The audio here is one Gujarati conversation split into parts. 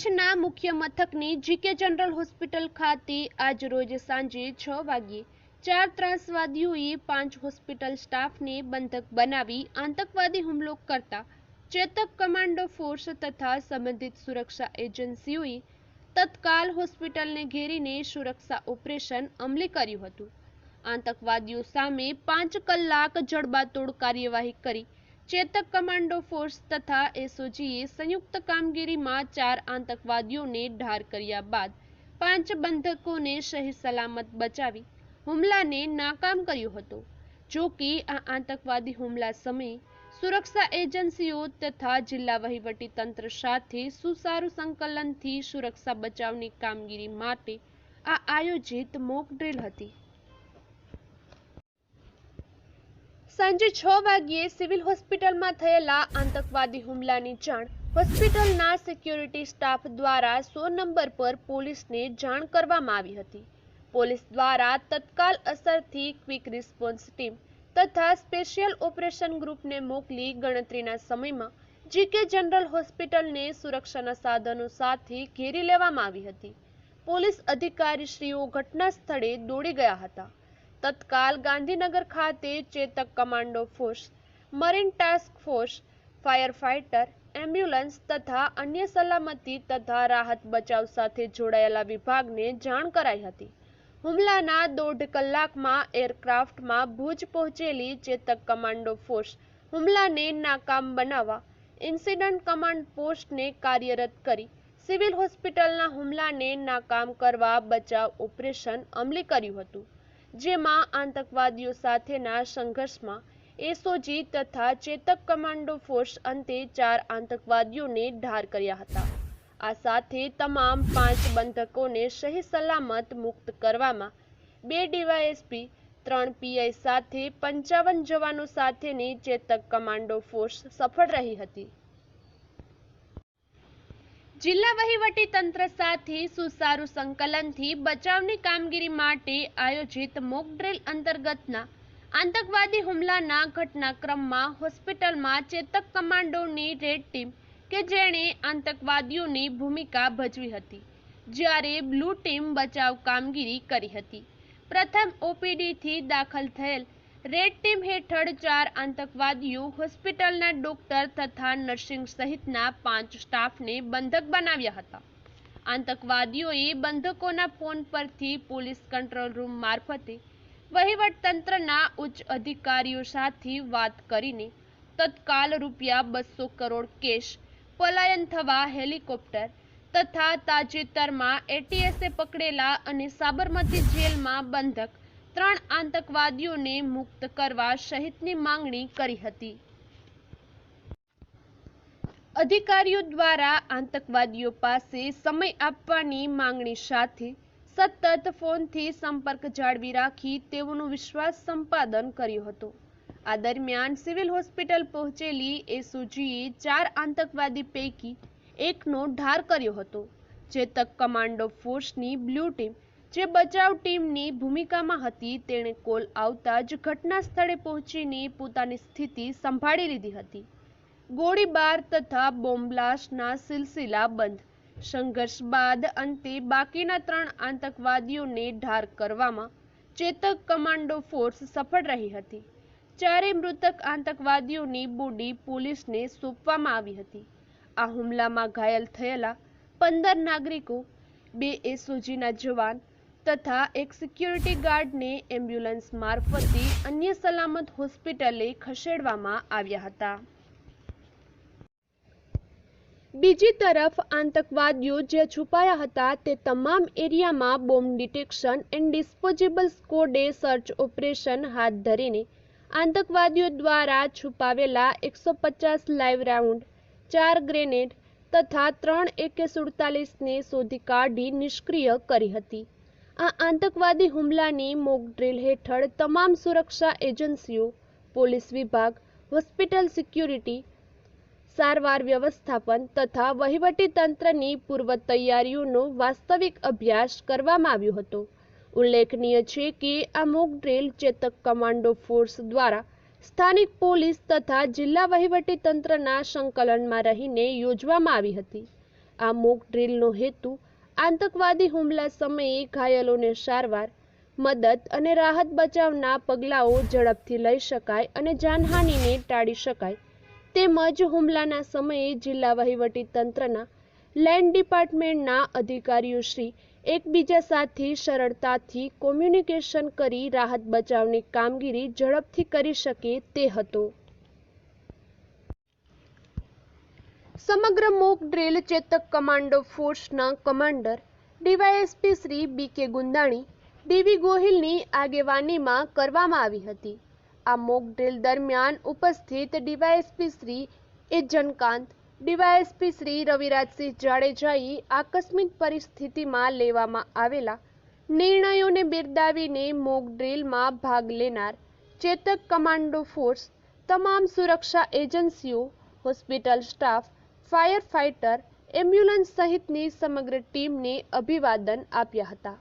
કચ્છના મુખ્ય મથકની જીકે જનરલ હોસ્પિટલ ખાતે આજ રોજ સાંજે છ વાગ્યે ચાર ત્રાસવાદીઓએ પાંચ હોસ્પિટલ સ્ટાફને બંધક બનાવી આતંકવાદી હુમલો કરતા ચેતક કમાન્ડો ફોર્સ તથા સંબંધિત સુરક્ષા એજન્સીઓએ તત્કાલ હોસ્પિટલને ઘેરીને સુરક્ષા ઓપરેશન અમલી કર્યું હતું. આતંકવાદીઓ સામે પાંચ કલાક જડબાતોડ કાર્યવાહી કરી ચેતક કમાન્ડો ફોર્સ તથા એસઓજીએ સંયુક્ત કામગીરીમાં ચાર આતંકવાદીઓને ઢાર કર્યા બાદ પાંચ બંધકોને સહી સલામત બચાવી હુમલાને નાકામ કર્યો હતો. જો કે આ આતંકવાદી હુમલા સમયે સુરક્ષા એજન્સીઓ તથા જિલ્લા વહીવટી તંત્ર સાથે સુસારું સંકલનથી સુરક્ષા બચાવની કામગીરી માટે આ આયોજિત મોક ડ્રીલ હતી. સાંજે છ વાગ્યે સિવિલ હોસ્પિટલમાં થયેલા આતંકવાદી હુમલાની જાણ. હોસ્પિટલના સિક્યોરિટી સ્ટાફ દ્વારા સો નંબર પર પોલીસને જાણ કરવામાં આવી હતી. પોલીસ દ્વારા તત્કાલ અસરથી ક્વિક રિસ્પોન્સ ટીમ તથા સ્પેશિયલ ઓપરેશન ગ્રુપને મોકલી ગણતરીના સમયમાં જીકે જનરલ હોસ્પિટલને સુરક્ષાના સાધનો સાથે ઘેરી લેવામાં આવી હતી. પોલીસ અધિકારીશ્રીઓ ઘટના સ્થળે દોડી ગયા હતા. તત્કાલ ગાંધીનગર ખાતે Chetak commando force, marine task force fire fighter ambulance તથા અન્ય સલામતી તથા રાહત બચાવ સાથે જોડાયેલા વિભાગને જાણ કરાઈ હતી. હુમલાના દોઢ કલાકમાં એરક્રાફ્ટમાં ભુજ પહોંચેલી ચેતક કમાન્ડો ફોર્સ હુમલાને નાકામ બનાવવા ઇન્સિડન્ટ કમાન્ડ પોસ્ટને કાર્યરત કરી સિવિલ હોસ્પિટલના હુમલાને નાકામ કરવા બચાવ ઓપરેશન અમલી કર્યું હતું. જેમાં આતંકવાદીઓ સાથેના સંઘર્ષમાં એસઓજી તથા ચેતક કમાન્ડો ફોર્સ અંતે ચાર આતંકવાદીઓને ઢાર કર્યા હતા. આ સાથે તમામ પાંચ બંધકોને સહી સલામત મુક્ત કરવામાં બે ડીવાયએસપી, ત્રણ પીઆઈ સાથે પંચાવન જવાનો સાથેની ચેતક કમાન્ડો ફોર્સ સફળ રહી હતી. જિલ્લા વહીવટી તંત્ર સાથે સુસારું સંકલનથી બચાવની કામગીરી માટે આયોજિત મોક ડ્રીલ અંતર્ગતના આતંકવાદી હુમલાના ઘટનાક્રમમાં હોસ્પિટલમાં ચેતક કમાન્ડોની રેડ ટીમ કે જેણે આતંકવાદીઓની ભૂમિકા ભજવી હતી, જ્યારે બ્લુ ટીમ બચાવ કામગીરી કરી હતી. પ્રથમ ઓપીડીથી દાખલ થયેલ રેડ ટીમ હેઠળ ચાર આતંકવાદીઓ હોસ્પિટલના ડોક્ટર તથા નર્સિંગ સહિતના પાંચ સ્ટાફને બંધક બનાવ્યા હતા. આતંકવાદીઓએ બંધકોના ફોન પરથી પોલીસ કંટ્રોલ રૂમ મારફતે વહીવટતંત્રના ઉચ્ચ અધિકારીઓ સાથે વાત કરીને તત્કાલ રૂપિયા બસો કરોડ કેશ, પલાયન થવા હેલિકોપ્ટર તથા તાજેતરમાં એટીએસે પકડેલા અને સાબરમતી જેલમાં બંધક ત્રણ આતંકવાદીઓને મુક્ત કરવા સહિતની માંગણી કરી હતી. અધિકારીઓ દ્વારા આતંકવાદીઓ પાસે સમય આપવાની માંગણી સાથે સતત ફોનથી સંપર્ક જાળવી રાખી તેઓનો વિશ્વાસ સંપાદન કર્યો હતો. આ દરમિયાન સિવિલ હોસ્પિટલ પહોંચેલી એસઓજીએ ચાર આતંકવાદી પૈકી એકનો ઢાર કર્યો હતો ચેતક કમાન્ડો ફોર્સની બ્લુ ટીમ જે બચાવ ટીમની ભૂમિકામાં હતી, તેણે કોલ આવતા જ ઘટના સ્થળે પહોંચીને પોતાની સ્થિતિ સંભાળી લીધી હતી. ગોળીબાર તથા બોમ્બલાસ્ટના સિલસિલા બંધ. સંઘર્ષ બાદ અંતે બાકીના ત્રણ આતંકવાદીઓને ઢાર કરવામાં ચેતક કમાન્ડો ફોર્સ સફળ રહી હતી. ચારે મૃતક આતંકવાદીઓની બોડી પોલીસને સોંપવામાં આવી હતી. આ હુમલામાં ઘાયલ થયેલા પંદર નાગરિકો, બે એસઓજીના જવાન તથા એક સિક્યુરિટી ગાર્ડને એમ્બ્યુલન્સ મારફતે અન્ય સલામત હોસ્પિટલે ખસેડવામાં આવ્યા હતા. બીજી તરફ આતંકવાદીઓ જે છુપાયા હતા તે તમામ એરિયામાં બોમ્બ ડિટેક્શન એન્ડ ડિસ્પોઝેબલ સ્કોડે સર્ચ ઓપરેશન હાથ ધરીને આતંકવાદીઓ દ્વારા છુપાવેલા એકસો પચાસ લાઇવ રાઉન્ડ, ચાર ગ્રેનેડ તથા ત્રણ એકે સુડતાલીસને શોધી કાઢી નિષ્ક્રિય કરી હતી. આ આતંકવાદી હુમલાની મોકડ્રીલ હેઠળ તમામ સુરક્ષા એજન્સીઓ, પોલીસ વિભાગ, હોસ્પિટલ સિક્યુરિટી, સારવાર વ્યવસ્થાપન તથા વહીવટી તંત્રની પૂર્વ તૈયારીઓનો વાસ્તવિક અભ્યાસ કરવામાં આવ્યો હતો. ઉલ્લેખનીય છે કે આ mock drill Chetak commando force દ્વારા સ્થાનિક પોલીસ તથા જિલ્લા વહીવટી તંત્રના સંકલનમાં રહીને યોજવામાં આવી હતી. આ મોક ડ્રિલનો હેતુ આતંકવાદી હુમલા સમયે ઘાયલોને સારવાર, મદદ અને રાહત બચાવના પગલાઓ ઝડપથી લઈ શકાય અને જાનહાનિને ટાળી શકાય. તેમજ હુમલાના સમયે જિલ્લા વહીવટી તંત્રના, લેન્ડ ડિપાર્ટમેન્ટના અધિકારીઓ શ્રી, એકબીજા સાથે સરળતાથી કોમ્યુનિકેશન કરી રાહત બચાવની કામગીરી ઝડપથી કરી શકે તે હતો. સમગ્ર મોક ડ્રિલ ચેતક કમાન્ડો ફોર્સના commander, DYSP Shri B K Gundani, ડીવી ગોહિલની આગેવાનીમાં કરવામાં આવી હતી. આ મોક ડ્રિલ દરમિયાન ઉપસ્થિત ડીવાયએસપી શ્રી એજનકાંત, ડીવાયએસપી શ્રી રવિરાજસિંહ જાડેજાએ આકસ્મિક પરિસ્થિતિમાં લેવામાં આવેલા નિર્ણયોને બિરદાવીને મોક ડ્રિલમાં ભાગ લેનાર ચેતક કમાન્ડો ફોર્સ, તમામ સુરક્ષા એજન્સીઓ, hospital staff fire fighter ambulance સહિતની સમગ્ર ટીમને અભિવાદન આપ્યા હતા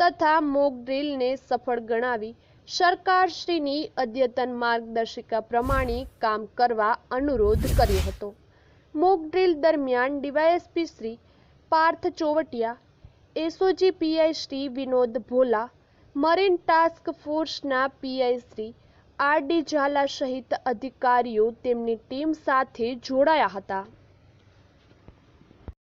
તથા મોક ડ્રીલને સફળ ગણાવી સરકારશ્રીની અદ્યતન માર્ગદર્શિકા પ્રમાણે કામ કરવા અનુરોધ કર્યો હતો. મોક ડ્રીલ દરમિયાન DYSP Shri Parth Chovatiya, SOG PI Shri Vinod Bhola, marine task ફોર્સના PI Shri R D Jhala સહિત અધિકારીઓ તેમની ટીમ સાથે જોડાયા હતા.